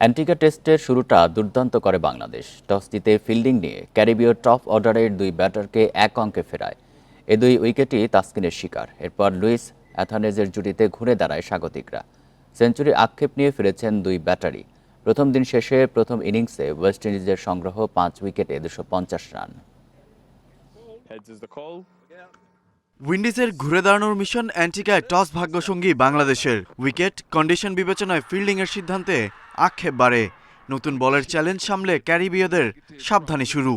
অ্যান্টিকা টেস্টের শুরুটা দুর্দান্ত করে বাংলাদেশ। টস জিতে ফিল্ডিং নিয়ে ক্যারিবীয় টপ অর্ডারের দুই ব্যাটারকে এক অঙ্কে ফেরায়। এ দুই উইকেটই তাসকিনের শিকার। এরপর লুইস অ্যাথানেজের জুটিতে ঘুরে দাঁড়ায় স্বাগতিকরা। সেঞ্চুরি আক্ষেপ নিয়ে ফিরেছেন দুই ব্যাটারি প্রথম দিন শেষে প্রথম ইনিংসে ওয়েস্ট ইন্ডিজের সংগ্রহ পাঁচ উইকেটে দুশো পঞ্চাশ রান. উইন্ডিজের ঘুরে দাঁড়ানোর মিশন অ্যান্টিকায় টস ভাগ্যসঙ্গী বাংলাদেশের। উইকেট কন্ডিশন বিবেচনায় ফিল্ডিংয়ের সিদ্ধান্তে আক্ষেপ বাড়ে নতুন বলের চ্যালেঞ্জ সামলে ক্যারিবীয়দের সাবধানী শুরু.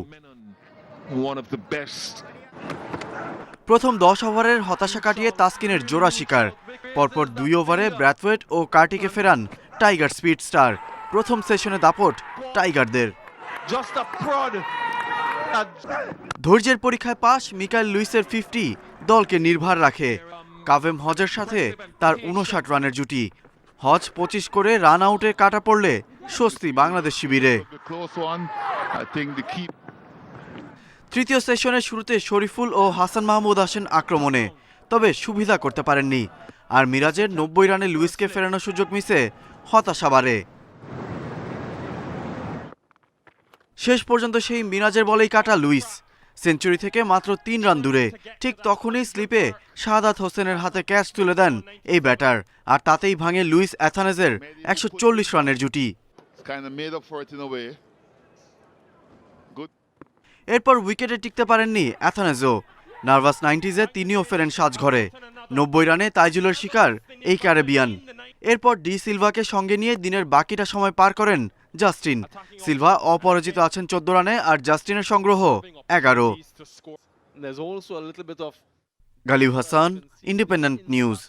প্রথম দশ ওভারের হতাশা কাটিয়ে তাসকিনের জোড়া শিকার। পরপর দুই ওভারে ব্র্যাথওয়েট ও কার্টিকে ফেরান টাইগার স্পিড স্টার। প্রথম সেশনে দাপট টাইগারদের. ধৈর্যের পরীক্ষায় পাশ মিকাইল লুইসের ফিফটি দলকে নির্ভার রাখে। কাভেম হজের সাথে তার উনষাট রানের জুটি। হজ পঁচিশ করে রান আউটে কাটা পড়লে স্বস্তি বাংলাদেশ শিবিরে। তৃতীয় সেশনের শুরুতে শরীফুল ও হাসান মাহমুদ আসেন আক্রমণে তবে সুবিধা করতে পারেননি। আর মিরাজের নব্বই রানে লুইসকে ফেরানোর সুযোগ মিসে হতাশা বাড়ে। শেষ পর্যন্ত সেই মিরাজের বলেই কাটা লুইস। সেঞ্চুরি থেকে মাত্র তিন রান দূরে। ঠিক তখনই স্লিপে শাহাদাত হোসেনের হাতে ক্যাচ তুলে দেন এই ব্যাটার আর তাতেই ভাঙে লুইস অ্যাথানেজের একশো চল্লিশ রানের জুটি. এরপর উইকেটে টিকতে পারেননি অ্যাথানেজো নার্ভাস নাইনটিজে তিনিও ফেরেন সাজঘরে নব্বই রানে তাইজুলের শিকার এই ক্যারেবিয়ান। এরপর ডি সিলভাকে সঙ্গে নিয়ে দিনের বাকিটা সময় পার করেন জাস্টিন। সিলভা অপরাজিত আছেন চোদ্দ রানে আর জাস্টিনের সংগ্রহ এগারো There's also a little bit of গালিউ হাসান ইন্ডিপেন্ডেন্ট নিউজ